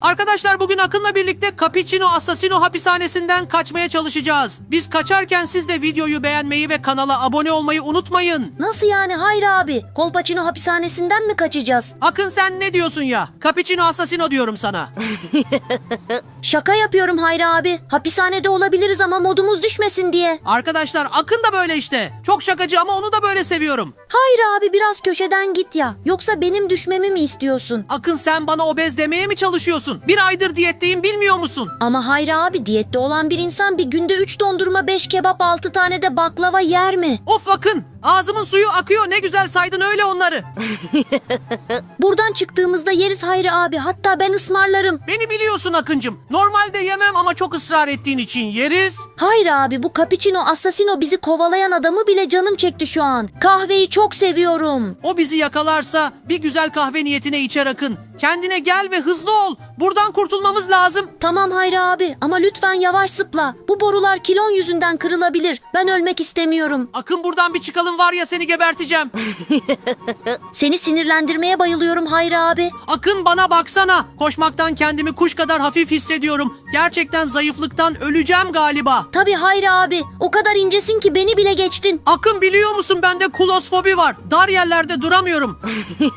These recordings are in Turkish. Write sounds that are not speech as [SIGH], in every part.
Arkadaşlar bugün Akın'la birlikte Cappuccino Assassino hapishanesinden kaçmaya çalışacağız. Biz kaçarken siz de videoyu beğenmeyi ve kanala abone olmayı unutmayın. Nasıl yani hayır abi? Kolpaçino hapishanesinden mi kaçacağız? Akın sen ne diyorsun ya? Cappuccino Assassino diyorum sana. [LAUGHS] Şaka yapıyorum Hayri abi. Hapishanede olabiliriz ama modumuz düşmesin diye. Arkadaşlar Akın da böyle işte. Çok şakacı ama onu da böyle seviyorum. Hayır abi biraz köşeden git ya. Yoksa benim düşmemi mi istiyorsun? Akın sen bana obez demeye mi çalışıyorsun? Bir aydır diyetteyim bilmiyor musun? Ama Hayri abi diyette olan bir insan bir günde 3 dondurma 5 kebap 6 tane de baklava yer mi? Of Akın ağzımın suyu akıyor ne güzel saydın öyle onları. [LAUGHS] Buradan çıktığımızda yeriz Hayri abi. Hatta ben ısmarlarım. Beni biliyorsun Akıncım. Normalde yemem ama çok ısrar ettiğin için yeriz. Hayır abi bu Cappuccino Assassino bizi kovalayan adamı bile canım çekti şu an. Kahveyi çok seviyorum. O bizi yakalarsa bir güzel kahve niyetine içer Akın. Kendine gel ve hızlı ol. Buradan kurtulmamız lazım. Tamam Hayri abi ama lütfen yavaş zıpla. Bu borular kilon yüzünden kırılabilir. Ben ölmek istemiyorum. Akın buradan bir çıkalım var ya seni geberteceğim. [LAUGHS] Seni sinirlendirmeye bayılıyorum Hayri abi. Akın bana baksana. Koşmaktan kendimi kuş kadar hafif hissediyorum. Gerçekten zayıflıktan öleceğim galiba. Tabii Hayri abi. O kadar incesin ki beni bile geçtin. Akın biliyor musun bende kulosfobi var. Dar yerlerde duramıyorum.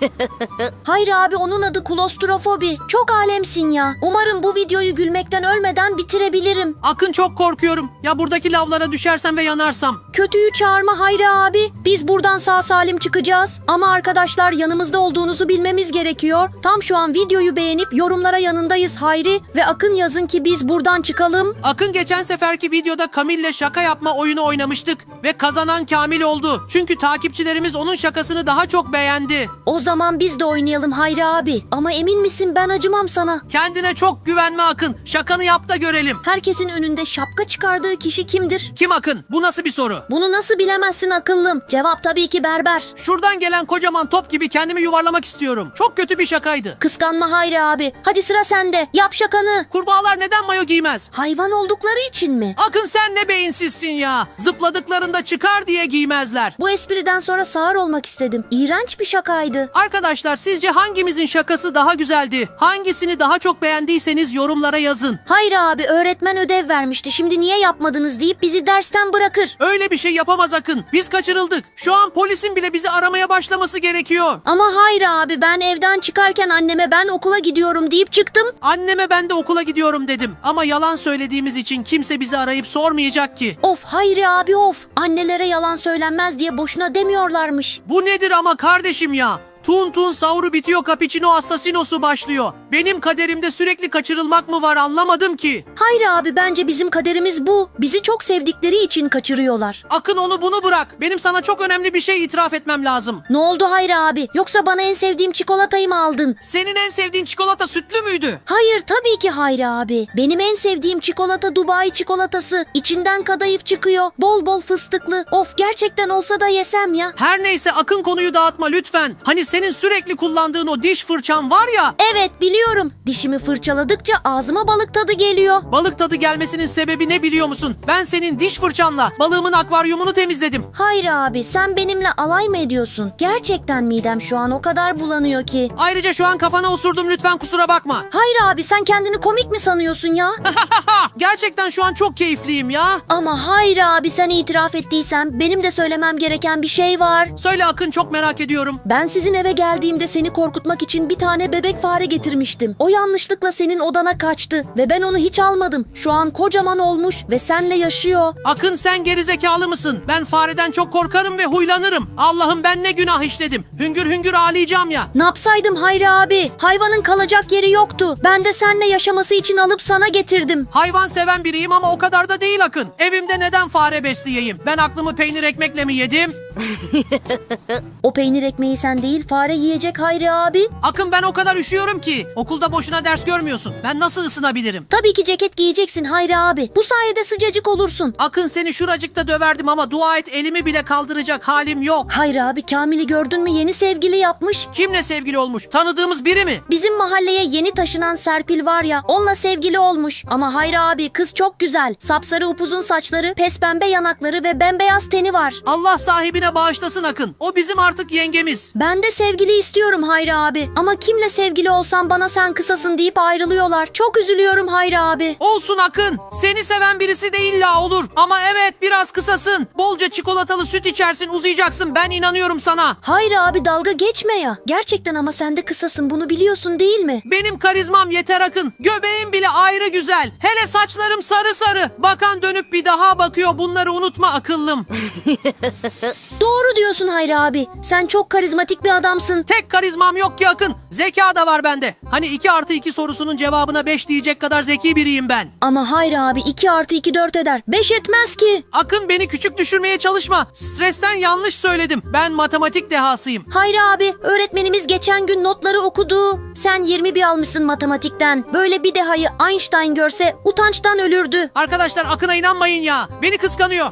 [LAUGHS] Hayri abi onun adı klostrofobi. Çok alemsin ya. Umarım bu videoyu gülmekten ölmeden bitirebilirim. Akın çok korkuyorum. Ya buradaki lavlara düşersem ve yanarsam. Kötüyü çağırma Hayri abi. Biz buradan sağ salim çıkacağız. Ama arkadaşlar yanımızda olduğunuzu bilmemiz gerekiyor. Tam şu an videoyu beğenip yorumlara yanındayız Hayri ve Akın yazın ki biz buradan çıkalım. Akın geçen seferki videoda Kamil'le şaka yapma oyunu oynamıştık ve kazanan Kamil oldu. Çünkü takipçilerimiz onun şakasını daha çok beğendi. O zaman biz de oynayalım Hayri abi. Ama emin misin ben acımam sana. Kendine çok güvenme Akın. Şakanı yap da görelim. Herkesin önünde şapka çıkardığı kişi kimdir? Kim Akın? Bu nasıl bir soru? Bunu nasıl bilemezsin akıllım? Cevap tabii ki berber. Şuradan gelen kocaman top gibi kendimi yuvarlamak istiyorum. Çok kötü bir şakaydı. Kıskanma Hayri abi. Hadi sıra sende. Yap şakanı. Kurbağalar neden mayo giymez? Hayvan oldukları için mi? Akın sen ne beyinsizsin ya. Zıpladıklarında çıkar diye giymezler. Bu espriden sonra sağır olmak istedim. İğrenç bir şakaydı. Arkadaşlar sizce hangimizin şakası daha güzeldi? Hangisini daha çok beğendiyseniz yorumlara yazın. Hayır abi öğretmen ödev vermişti. Şimdi niye yapmadınız deyip bizi dersten bırakır. Öyle bir şey yapamaz Akın. Biz kaçırıldık. Şu an polisin bile bizi aramaya başlaması gerekiyor. Ama hayır abi ben evden çıkarken anneme ben okula gidiyorum deyip çıktım. Anneme ben de okula gidiyorum dedim. Ama yalan söylediğimiz için kimse bizi arayıp sormayacak ki. Of hayır abi of. Annelere yalan söylenmez diye boşuna demiyorlarmış. Bu nedir ama kardeşim ya? Tun tun savru bitiyor cappuccino assassinosu başlıyor. Benim kaderimde sürekli kaçırılmak mı var anlamadım ki. Hayır abi bence bizim kaderimiz bu. Bizi çok sevdikleri için kaçırıyorlar. Akın onu bunu bırak. Benim sana çok önemli bir şey itiraf etmem lazım. Ne oldu Hayır abi? Yoksa bana en sevdiğim çikolatayı mı aldın? Senin en sevdiğin çikolata sütlü müydü? Hayır tabii ki Hayır abi. Benim en sevdiğim çikolata Dubai çikolatası. İçinden kadayıf çıkıyor. Bol bol fıstıklı. Of gerçekten olsa da yesem ya. Her neyse Akın konuyu dağıtma lütfen. Hani senin sürekli kullandığın o diş fırçan var ya. Evet biliyorum. Dişimi fırçaladıkça ağzıma balık tadı geliyor. Balık tadı gelmesinin sebebi ne biliyor musun? Ben senin diş fırçanla balığımın akvaryumunu temizledim. Hayır abi sen benimle alay mı ediyorsun? Gerçekten midem şu an o kadar bulanıyor ki. Ayrıca şu an kafana osurdum lütfen kusura bakma. [LAUGHS] Hayır abi sen kendini komik mi sanıyorsun ya? [LAUGHS] Gerçekten şu an çok keyifliyim ya. Ama hayır abi sen itiraf ettiysen benim de söylemem gereken bir şey var. Söyle Akın çok merak ediyorum. Ben sizin eve geldiğimde seni korkutmak için bir tane bebek fare getirmiştim. O yanlışlıkla senin odana kaçtı ve ben onu hiç almadım. Şu an kocaman olmuş ve senle yaşıyor. Akın sen gerizekalı mısın? Ben fareden çok korkarım ve huylanırım. Allah'ım ben ne günah işledim. Hüngür hüngür ağlayacağım ya. Ne yapsaydım Hayri abi? Hayvanın kalacak yeri yoktu. Ben de senle yaşaması için alıp sana getirdim. Hayvan seven biriyim ama o kadar da değil Akın. Evimde neden fare besleyeyim? Ben aklımı peynir ekmekle mi yedim? [LAUGHS] O peynir ekmeği sen değil fare yiyecek Hayri abi. Akın ben o kadar üşüyorum ki. Okulda boşuna ders görmüyorsun. Ben nasıl ısınabilirim? Tabii ki ceket giyeceksin Hayri abi. Bu sayede sıcacık olursun. Akın seni şuracıkta döverdim ama dua et elimi bile kaldıracak halim yok. Hayri abi Kamil'i gördün mü yeni sevgili yapmış. Kimle sevgili olmuş? Tanıdığımız biri mi? Bizim mahalleye yeni taşınan Serpil var ya onunla sevgili olmuş. Ama Hayri abi kız çok güzel. Sapsarı upuzun saçları, pes pembe yanakları ve bembeyaz teni var. Allah sahibine abine bağışlasın Akın. O bizim artık yengemiz. Ben de sevgili istiyorum Hayri abi. Ama kimle sevgili olsam bana sen kısasın deyip ayrılıyorlar. Çok üzülüyorum Hayri abi. Olsun Akın. Seni seven birisi de illa olur. Ama evet biraz kısasın. Bolca çikolatalı süt içersin uzayacaksın. Ben inanıyorum sana. Hayri abi dalga geçme ya. Gerçekten ama sen de kısasın bunu biliyorsun değil mi? Benim karizmam yeter Akın. Göbeğim bile ayrı güzel. Hele saçlarım sarı sarı. Bakan dönüp bir daha bakıyor. Bunları unutma akıllım. [LAUGHS] Doğru diyorsun Hayri abi. Sen çok karizmatik bir adamsın. Tek karizmam yok ki Akın. Zeka da var bende. Hani 2 artı 2 sorusunun cevabına 5 diyecek kadar zeki biriyim ben. Ama Hayri abi 2 artı 2 4 eder. 5 etmez ki. Akın beni küçük düşürmeye çalışma. Stresten yanlış söyledim. Ben matematik dehasıyım. Hayri abi öğretmenimiz geçen gün notları okudu. Sen 20 bir almışsın matematikten. Böyle bir dehayı Einstein görse utançtan ölürdü. Arkadaşlar Akın'a inanmayın ya. Beni kıskanıyor. [LAUGHS]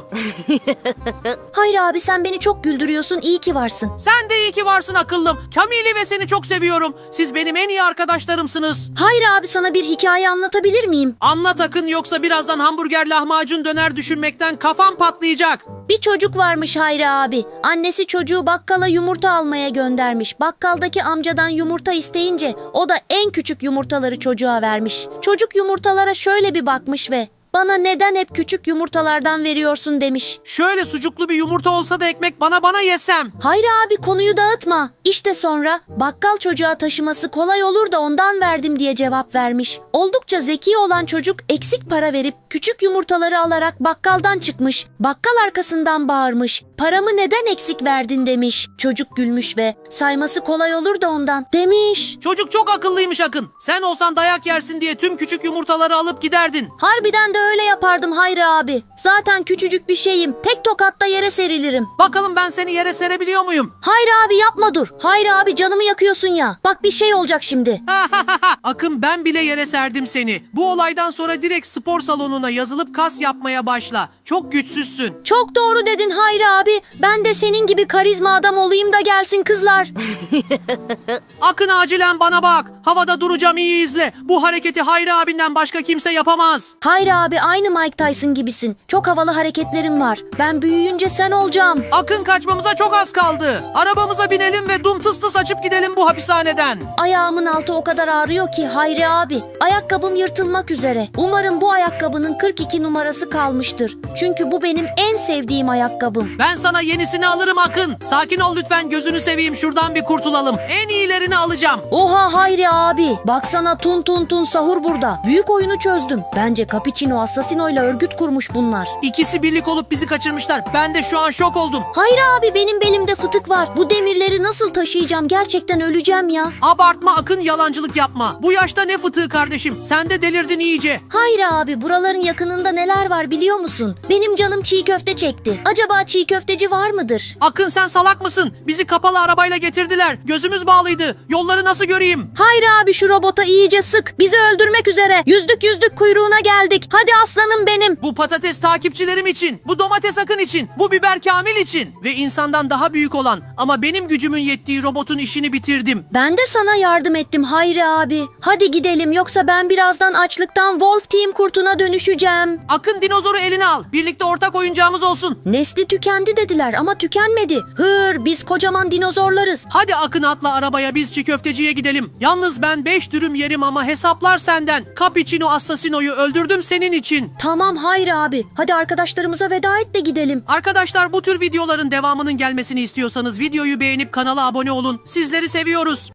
Hayri abi sen beni çok güldürüyorsun. İyi ki varsın. Sen de iyi ki varsın akıllım. Kamili ve seni çok seviyorum. Siz benim en iyi arkadaşlarımsınız. Hayri abi sana bir hikaye anlatabilir miyim? Anlat Akın yoksa birazdan hamburger lahmacun döner düşünmekten kafam patlayacak. Bir çocuk varmış Hayri abi. Annesi çocuğu bakkala yumurta almaya göndermiş. Bakkaldaki amcadan yumurta isteyince o da en küçük yumurtaları çocuğa vermiş. Çocuk yumurtalara şöyle bir bakmış ve bana neden hep küçük yumurtalardan veriyorsun demiş. Şöyle sucuklu bir yumurta olsa da ekmek bana bana yesem. Hayri abi konuyu dağıtma. İşte sonra bakkal çocuğa taşıması kolay olur da ondan verdim diye cevap vermiş. Oldukça zeki olan çocuk eksik para verip küçük yumurtaları alarak bakkaldan çıkmış. Bakkal arkasından bağırmış. Paramı neden eksik verdin demiş. Çocuk gülmüş ve sayması kolay olur da ondan demiş. Çocuk çok akıllıymış Akın. Sen olsan dayak yersin diye tüm küçük yumurtaları alıp giderdin. Harbiden de öyle yapardım Hayri abi. Zaten küçücük bir şeyim. Tek tokatta yere serilirim. Bakalım ben seni yere serebiliyor muyum? Hayri abi yapma dur. Hayri abi canımı yakıyorsun ya. Bak bir şey olacak şimdi. [LAUGHS] Akın ben bile yere serdim seni. Bu olaydan sonra direkt spor salonuna yazılıp kas yapmaya başla. Çok güçsüzsün. Çok doğru dedin Hayri abi. Ben de senin gibi karizma adam olayım da gelsin kızlar. [LAUGHS] [LAUGHS] Akın acilen bana bak. Havada duracağım iyi izle. Bu hareketi Hayri abinden başka kimse yapamaz. Hayri abi aynı Mike Tyson gibisin. Çok havalı hareketlerin var. Ben büyüyünce sen olacağım. Akın kaçmamıza çok az kaldı. Arabamıza binelim ve dum tıs tıs açıp gidelim bu hapishaneden. Ayağımın altı o kadar ağrıyor ki Hayri abi. Ayakkabım yırtılmak üzere. Umarım bu ayakkabının 42 numarası kalmıştır. Çünkü bu benim en sevdiğim ayakkabım. Ben sana yenisini alırım Akın. Sakin ol lütfen gözünü seveyim şuradan bir kurtulalım. En iyilerini alacağım. Oha Hayri abi. Baksana tun tun tun sahur burada. Büyük oyunu çözdüm. Bence Cappuccino Assassino ile örgüt kurmuş bunlar. İkisi birlik olup bizi kaçırmışlar. Ben de şu an şok oldum. Hayri abi benim belimde fıtık var. Bu demirleri nasıl taşıyacağım? Gerçekten öleceğim ya. Abartma Akın yalancılık yapma. Bu yaşta ne fıtığı kardeşim. Sen de delirdin iyice. Hayri abi buraların yakınında neler var biliyor musun? Benim canım çiğ köfte çekti. Acaba çiğ köfteci var mıdır? Akın sen salak mısın? Bizi kapalı arabayla getirdiler. Gözümüz bağlıydı. Yolları nasıl göreyim? Hayri abi şu robota iyice sık. Bizi öldürmek üzere. Yüzdük yüzdük kuyruğuna geldik. Hadi aslanım benim. Bu patates takipçilerim için, bu domates akın için, bu biber kamil için ve insandan daha büyük olan ama benim gücümün yettiği robotun işini bitirdim. Ben de sana yardım ettim Hayri abi. Hadi gidelim yoksa ben birazdan açlıktan Wolf Team kurtuna dönüşeceğim. Akın dinozoru eline al. Birlikte ortak oyuncağımız olsun. Nesli tükendi dediler ama tükenmedi. Hır biz kocaman dinozorlarız. Hadi Akın atla arabaya biz çiğ köfteciye gidelim. Yalnız ben 5 dürüm yerim ama hesaplar senden. Cappuccino Assassino'yu öldürdüm senin için. Tamam Hayri abi. Hadi arkadaşlarımıza veda et de gidelim. Arkadaşlar bu tür videoların devamının gelmesini istiyorsanız videoyu beğenip kanala abone olun. Sizleri seviyoruz.